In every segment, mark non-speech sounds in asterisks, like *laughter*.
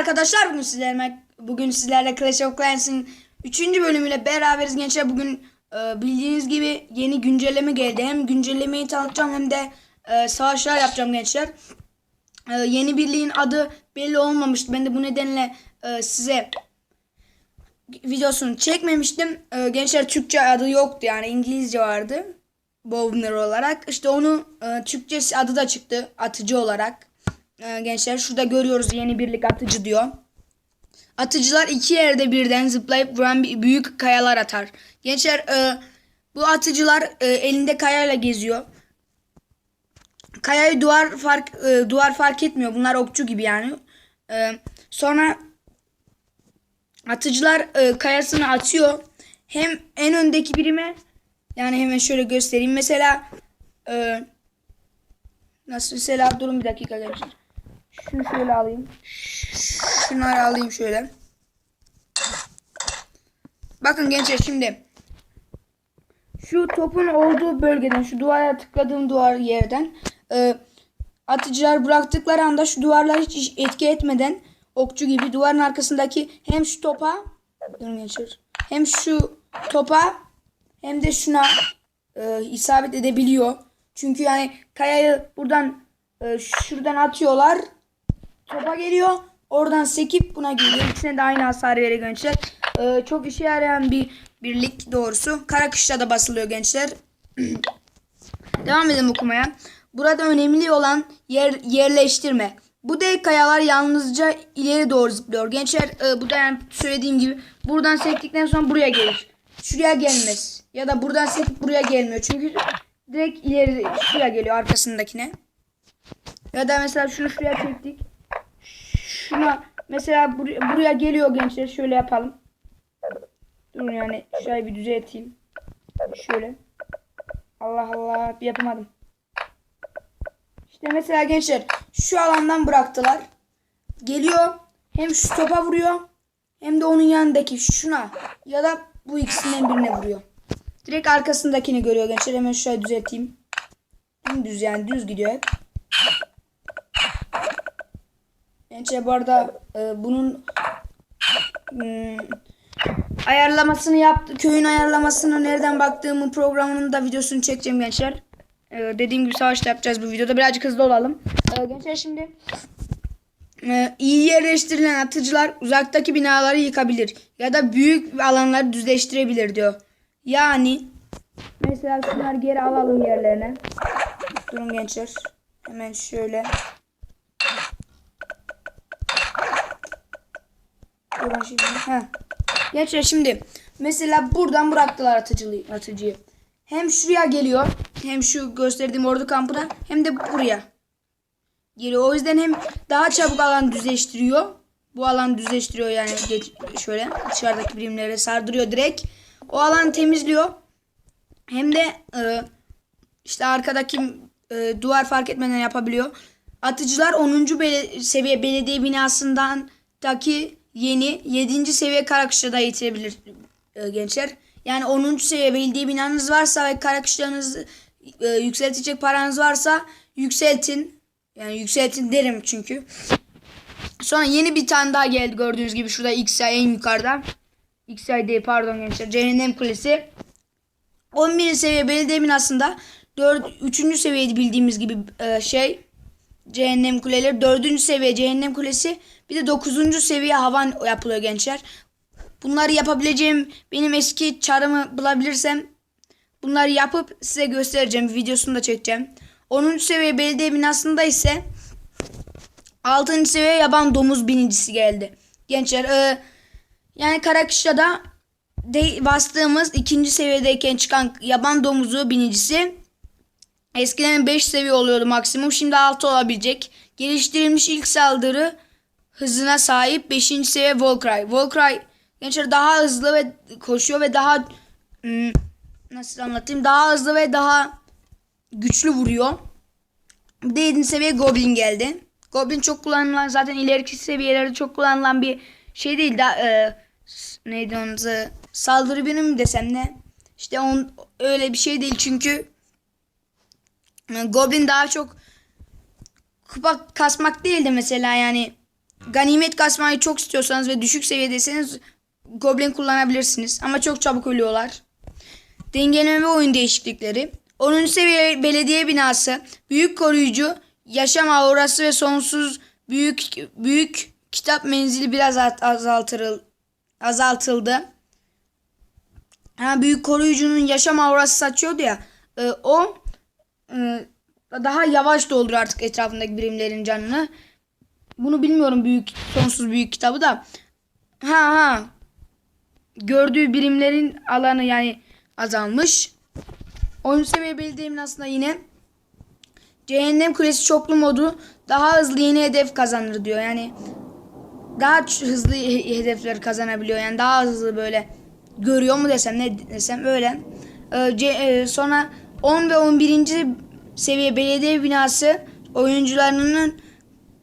arkadaşlar bugün sizlerle bugün sizlerle Clash of Clans'in 3. bölümüyle beraberiz gençler. Bugün e, bildiğiniz gibi yeni güncelleme geldi. Hem güncellemeyi tanıtacağım hem de e, savaşlar yapacağım gençler. E, yeni birliğin adı belli olmamıştı. Ben de bu nedenle e, size videosunu çekmemiştim. E, gençler Türkçe adı yoktu yani İngilizce vardı. Bowner olarak. İşte onu e, Türkçe adı da çıktı atıcı olarak. E, gençler şurada görüyoruz yeni birlik atıcı diyor. Atıcılar iki yerde birden zıplayıp vuran büyük kayalar atar. Gençler e, bu atıcılar e, elinde kayayla geziyor. Kayayı duvar fark e, duvar fark etmiyor. Bunlar okçu gibi yani. Sonra atıcılar kayasını atıyor. Hem en öndeki birime yani hemen şöyle göstereyim. Mesela nasıl mesela durun bir dakika gençler. Şunu şöyle alayım. Şunları alayım şöyle. Bakın gençler şimdi. Şu topun olduğu bölgeden şu duvara tıkladığım duvar yerden e, atıcılar bıraktıkları anda şu duvarlar hiç etki etmeden okçu gibi duvarın arkasındaki hem şu topa durun gençler hem şu topa hem de şuna e, isabet edebiliyor. Çünkü yani kayayı buradan e, şuradan atıyorlar. Topa geliyor. Oradan sekip buna geliyor. İkisine de aynı hasar veriyor gençler. E, çok işe yarayan bir birlik doğrusu. Karakışla da basılıyor gençler. *clears throat* Devam edelim okumaya. Burada önemli olan yer yerleştirme. Bu dev kayalar yalnızca ileri doğru zıplıyor. Gençler e, bu da yani söylediğim gibi buradan sektikten sonra buraya gelir. Şuraya gelmez. Ya da buradan sekip buraya gelmiyor. Çünkü direkt ileri şuraya geliyor arkasındakine. Ya da mesela şunu şuraya çektik. Şuna mesela buraya, buraya geliyor gençler. Şöyle yapalım. Durun yani şurayı bir düzelteyim. Şöyle. Allah Allah bir yapamadım. İşte mesela gençler şu alandan bıraktılar. Geliyor hem şu topa vuruyor hem de onun yanındaki şuna ya da bu ikisinden birine vuruyor. Direkt arkasındakini görüyor gençler. Hemen şurayı düzelteyim. Düz yani düz gidiyor hep. Gençler bu arada e, bunun hmm, ayarlamasını yaptı. Köyün ayarlamasını nereden baktığımın programının da videosunu çekeceğim gençler. Ee, dediğim gibi savaşta yapacağız bu videoda. Birazcık hızlı olalım. Ee, gençler şimdi e, iyi yerleştirilen atıcılar uzaktaki binaları yıkabilir. Ya da büyük alanları düzleştirebilir diyor. Yani mesela şunları geri alalım yerlerine. Durun gençler. Hemen şöyle. Durun şimdi. Mesela buradan bıraktılar atıcıyı, atıcıyı. Hem şuraya geliyor hem şu gösterdiğim ordu kampına hem de buraya geliyor. O yüzden hem daha çabuk alan düzleştiriyor. Bu alan düzleştiriyor yani geç, şöyle dışarıdaki birimlere sardırıyor direkt. O alanı temizliyor. Hem de e, işte arkadaki e, duvar fark etmeden yapabiliyor. Atıcılar 10. bele- seviye belediye binasından taki yeni 7. seviye karakışla da yitirebilir e, gençler. Yani 10. seviye belediye binanız varsa ve karakışlarınızı e, yükseltecek paranız varsa yükseltin. Yani yükseltin derim çünkü. Sonra yeni bir tane daha geldi gördüğünüz gibi şurada XI en yukarıda. XI değil pardon gençler. Cehennem Kulesi. 11. seviye belediye binasında 4 3. seviyeydi bildiğimiz gibi e, şey cehennem kuleleri 4. seviye cehennem kulesi bir de 9. seviye havan yapılıyor gençler. Bunları yapabileceğim benim eski çarımı bulabilirsem bunları yapıp size göstereceğim. Videosunu da çekeceğim. 10. seviye belediye binasında ise 6. seviye yaban domuz binicisi geldi. Gençler e, yani Karakışla'da de bastığımız ikinci seviyedeyken çıkan yaban domuzu binicisi eskiden 5 seviye oluyordu maksimum. Şimdi 6 olabilecek. Geliştirilmiş ilk saldırı hızına sahip 5. seviye Volcry. Volcry gençler daha hızlı ve koşuyor ve daha hmm, nasıl anlatayım daha hızlı ve daha güçlü vuruyor. Bir de 7. seviye Goblin geldi. Goblin çok kullanılan zaten ileriki seviyelerde çok kullanılan bir şey değil. Da, e, neydi onun? Saldırı birimi mi desem ne? İşte on, öyle bir şey değil çünkü Goblin daha çok kupa kasmak değil de mesela yani ganimet kasmayı çok istiyorsanız ve düşük seviyedeyseniz goblin kullanabilirsiniz. Ama çok çabuk ölüyorlar. Dengeleme oyun değişiklikleri. 10. seviye belediye binası, büyük koruyucu, yaşam aurası ve sonsuz büyük büyük kitap menzili biraz az- azaltırıl, azaltıldı. Ha, büyük koruyucunun yaşam aurası saçıyordu ya. e, o daha yavaş dolduruyor artık etrafındaki birimlerin canını. Bunu bilmiyorum büyük sonsuz büyük kitabı da. Ha ha. Gördüğü birimlerin alanı yani azalmış. 10. seviye belediyemin aslında yine Cehennem Kulesi çoklu modu daha hızlı yeni hedef kazanır diyor. Yani daha hızlı he- hedefleri kazanabiliyor. Yani daha hızlı böyle görüyor mu desem ne desem öyle. Ee, e, sonra 10 ve 11. seviye belediye binası oyuncularının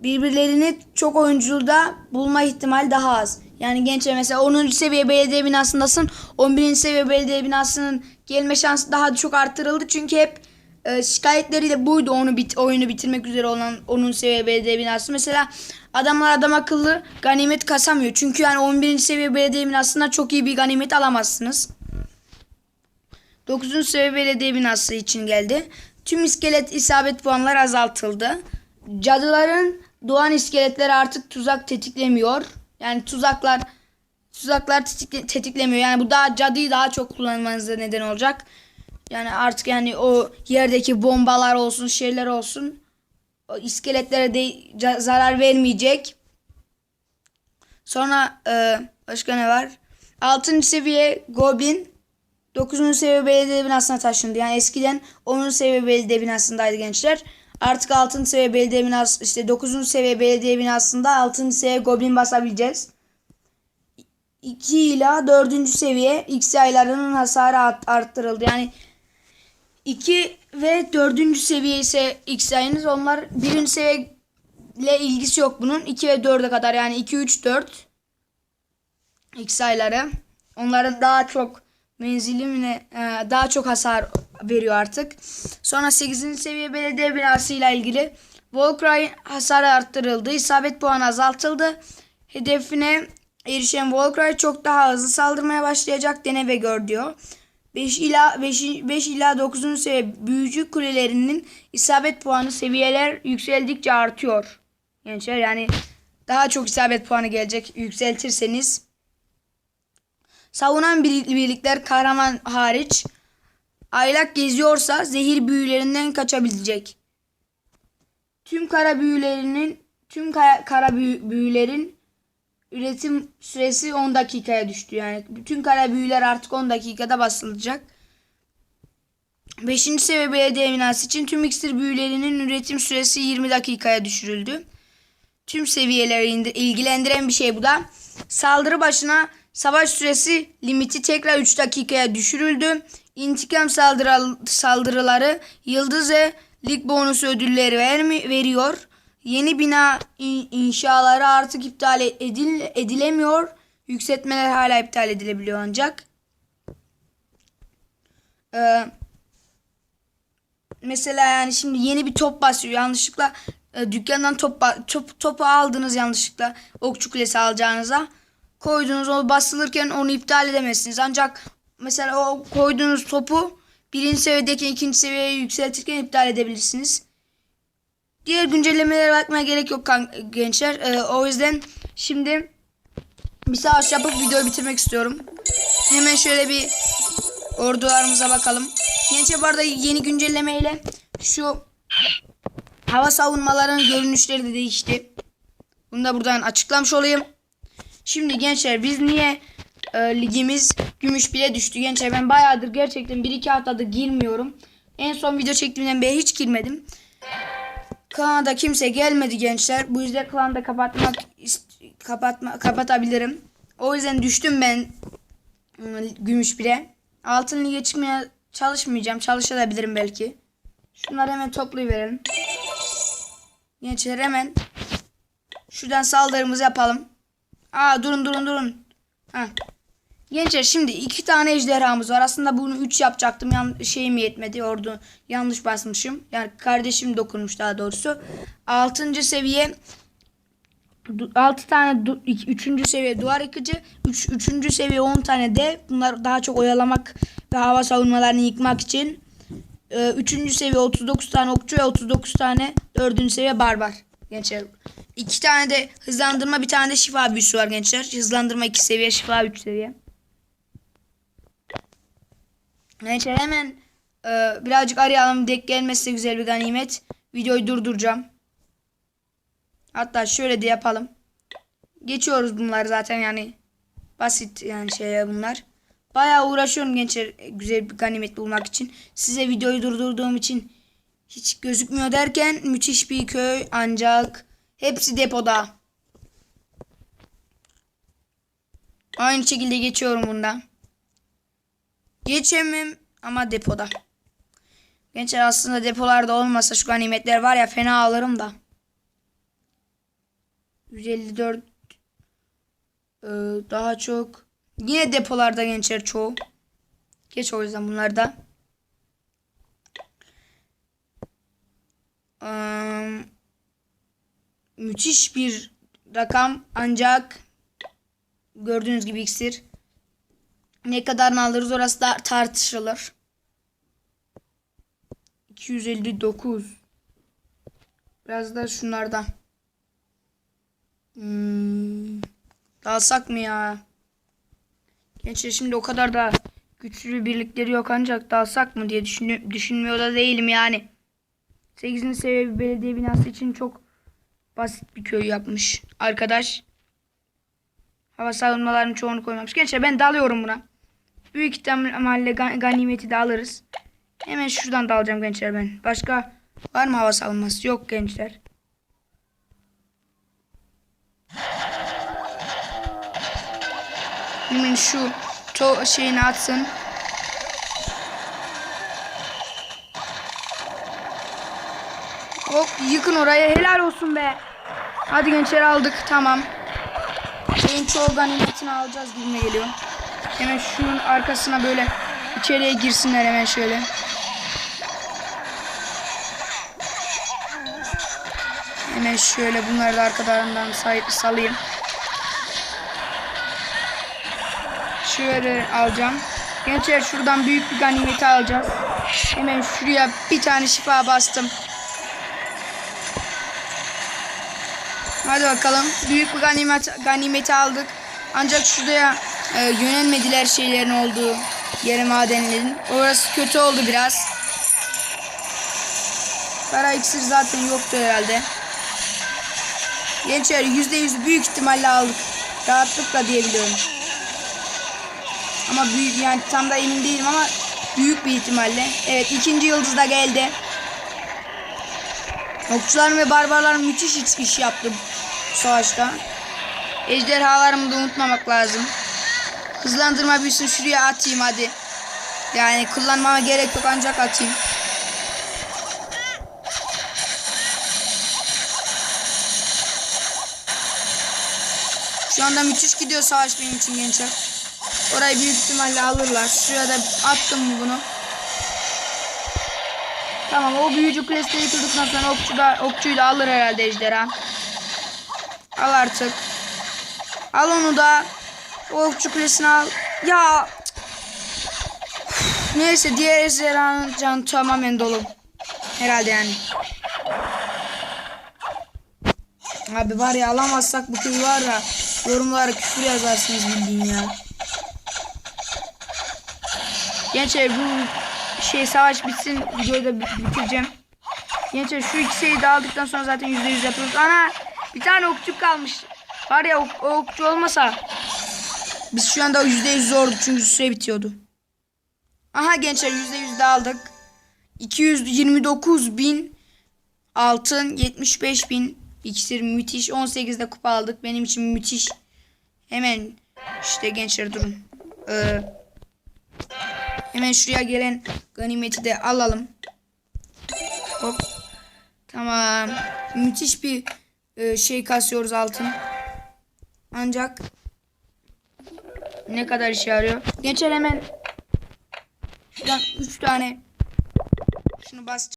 birbirlerini çok oyunculda bulma ihtimali daha az. Yani gençler mesela 10. seviye belediye binasındasın. 11. seviye belediye binasının gelme şansı daha çok arttırıldı. Çünkü hep e, şikayetleriyle buydu onu bit oyunu bitirmek üzere olan 10. seviye belediye binası. Mesela adamlar adam akıllı ganimet kasamıyor. Çünkü yani 11. seviye belediye binasında çok iyi bir ganimet alamazsınız. 9. seviye belediye binası için geldi. Tüm iskelet isabet puanları azaltıldı. Cadıların doğan iskeletleri artık tuzak tetiklemiyor. Yani tuzaklar tuzaklar tetikle- tetiklemiyor. Yani bu daha cadıyı daha çok kullanmanıza neden olacak. Yani artık yani o yerdeki bombalar olsun, şeyler olsun o iskeletlere de zarar vermeyecek. Sonra e, başka ne var? 6. seviye Goblin 9. seviye belediye binasına taşındı. Yani eskiden 10. seviye belediye binasındaydı gençler. Artık 6. seviye belediye binası işte 9. seviye belediye binasında 6. seviye goblin basabileceğiz. 2 ila 4. seviye X aylarının hasarı art- arttırıldı. Yani 2 ve 4. seviye ise X ayınız onlar 1. seviye ile ilgisi yok bunun. 2 ve 4'e kadar yani 2 3 4 X ayları. Onların daha çok menzili mi ne, e, daha çok hasar veriyor artık. Sonra 8. seviye belediye binası ile ilgili Volcry hasarı arttırıldı. İsabet puanı azaltıldı. Hedefine erişen Volcry çok daha hızlı saldırmaya başlayacak dene ve gör diyor. 5 ila 5, 5 ila 9. seviye büyücü kulelerinin isabet puanı seviyeler yükseldikçe artıyor. Gençler yani daha çok isabet puanı gelecek yükseltirseniz. Savunan bir- birlikler kahraman hariç aylak geziyorsa zehir büyülerinden kaçabilecek. Tüm kara büyülerinin tüm kara, kara büyü- büyülerin üretim süresi 10 dakikaya düştü. Yani bütün kara büyüler artık 10 dakikada basılacak. 5. seviye belediye binası için tüm iksir büyülerinin üretim süresi 20 dakikaya düşürüldü. Tüm seviyeleri ilgilendiren bir şey bu da. Saldırı başına savaş süresi limiti tekrar 3 dakikaya düşürüldü. İntikam saldırı, saldırıları yıldız ve lig bonusu ödülleri vermi, veriyor. Yeni bina in- inşaları artık iptal edil, edilemiyor. Yükseltmeler hala iptal edilebiliyor ancak. Ee, mesela yani şimdi yeni bir top basıyor yanlışlıkla e, dükkandan top, top topu aldınız yanlışlıkla okçu kulesi alacağınıza koydunuz o basılırken onu iptal edemezsiniz ancak mesela o koyduğunuz topu birinci seviyedeki ikinci seviyeye yükseltirken iptal edebilirsiniz. Diğer güncellemelere bakmaya gerek yok gençler. E, o yüzden şimdi bir savaş yapıp videoyu bitirmek istiyorum. Hemen şöyle bir ordularımıza bakalım. Gençler bu arada yeni güncellemeyle şu hava savunmalarının görünüşleri de değişti. Bunu da buradan açıklamış olayım. Şimdi gençler biz niye e, ligimiz gümüş bile düştü gençler ben bayağıdır gerçekten 1-2 haftadır girmiyorum. En son video çektiğimden beri hiç girmedim. Klana kimse gelmedi gençler. Bu yüzden klanı kapatmak kapatma kapatabilirim. O yüzden düştüm ben ıı, gümüş bire. Altın lige çıkmaya çalışmayacağım. Çalışabilirim belki. Şunları hemen toplayıverelim. Gençler hemen şuradan saldırımızı yapalım. Aa durun durun durun. Ha. Gençler şimdi iki tane ejderhamız var. Aslında bunu üç yapacaktım. Yan, şeyim yetmedi. Orada yanlış basmışım. Yani kardeşim dokunmuş daha doğrusu. Altıncı seviye 6 tane 3. seviye duvar yıkıcı, 3. Üç, seviye 10 tane dev. Bunlar daha çok oyalamak ve hava savunmalarını yıkmak için. 3. seviye 39 tane okçu ve 39 tane 4. seviye barbar gençler. 2 tane de hızlandırma, bir tane de şifa büyüsü var gençler. Hızlandırma 2 seviye, şifa 3 seviye. Gençler hemen e, birazcık arayalım. Dek gelmezse güzel bir ganimet. Videoyu durduracağım. Hatta şöyle de yapalım. Geçiyoruz bunlar zaten yani. Basit yani şeyler bunlar. Bayağı uğraşıyorum gençler güzel bir ganimet bulmak için. Size videoyu durdurduğum için hiç gözükmüyor derken müthiş bir köy ancak hepsi depoda. Aynı şekilde geçiyorum bundan. Geçemem ama depoda. Gençler aslında depolarda olmasa şu ganimetler var ya fena alırım da. 154 ee, daha çok yine depolarda gençler çoğu. Geç o yüzden bunlarda. Ee, müthiş bir rakam ancak gördüğünüz gibi iksir. Ne kadarını alırız orası da tartışılır. 259 Biraz da şunlardan. Hmm. Dalsak mı ya? Gençler şimdi o kadar da güçlü birlikleri yok ancak dalsak mı diye düşün düşünmüyor da değilim yani. 8. seviye bir belediye binası için çok basit bir köy yapmış arkadaş. Hava savunmalarının çoğunu koymamış. Gençler ben dalıyorum buna. Büyük ihtimalle ganimeti de alırız. Hemen şuradan dalacağım gençler ben. Başka var mı hava savunması? Yok gençler. Hemen şu to şeyini atsın. Hop yıkın oraya helal olsun be. Hadi gençler aldık tamam. Şeyin çoğu ganimetini alacağız gibime geliyor. Hemen şunun arkasına böyle içeriye girsinler hemen şöyle. Hemen şöyle bunları da arkalarından salayım. Şöyle alacağım. Gençler şuradan büyük bir ganimeti alacağız. Hemen şuraya bir tane şifa bastım. Hadi bakalım. Büyük bir ganimet, ganimeti aldık. Ancak şuraya e, yönelmediler şeylerin olduğu yere madenlerin. Orası kötü oldu biraz. Kara iksir zaten yoktu herhalde. Gençler %100 büyük ihtimalle aldık. Rahatlıkla diyebiliyorum. Ama büyük yani tam da emin değilim ama büyük bir ihtimalle. Evet ikinci yıldız da geldi. Okçularım ve barbarlarım müthiş iş, yaptı savaşta. Ejderhalarımı da unutmamak lazım. Hızlandırma büyüsün şuraya atayım hadi. Yani kullanmama gerek yok ancak atayım. Şu anda müthiş gidiyor savaş benim için gençler. Orayı büyük ihtimalle alırlar. Şuraya da attım mı bunu? Tamam o büyücü kulesini yıkıldıktan sonra okçu da, okçuyu da alır herhalde ejderha. Al artık. Al onu da. O okçu kulesini al. Ya. Neyse diğer ejderhanın canı tamamen dolu. Herhalde yani. Abi var ya alamazsak bu köyü var ya yorumlara küfür yazarsınız bildiğin ya. Gençler bu şey savaş bitsin videoyu da bitireceğim. Gençler şu iki şeyi de aldıktan sonra zaten yüzde yüz yapıyoruz. Ana bir tane okçu kalmış. Var ya o, okçu olmasa. Biz şu anda yüzde yüz zordu çünkü süre bitiyordu. Aha gençler yüzde yüz de aldık. 229 bin altın 75 bin iksir müthiş. 18'de kupa aldık. Benim için müthiş. Hemen işte gençler durun. Ee, hemen şuraya gelen ganimeti de alalım. Hop. Tamam. Müthiş bir e, şey kasıyoruz altın ancak ne kadar işe yarıyor? Gençler hemen. Şuradan 3 tane. Şunu bas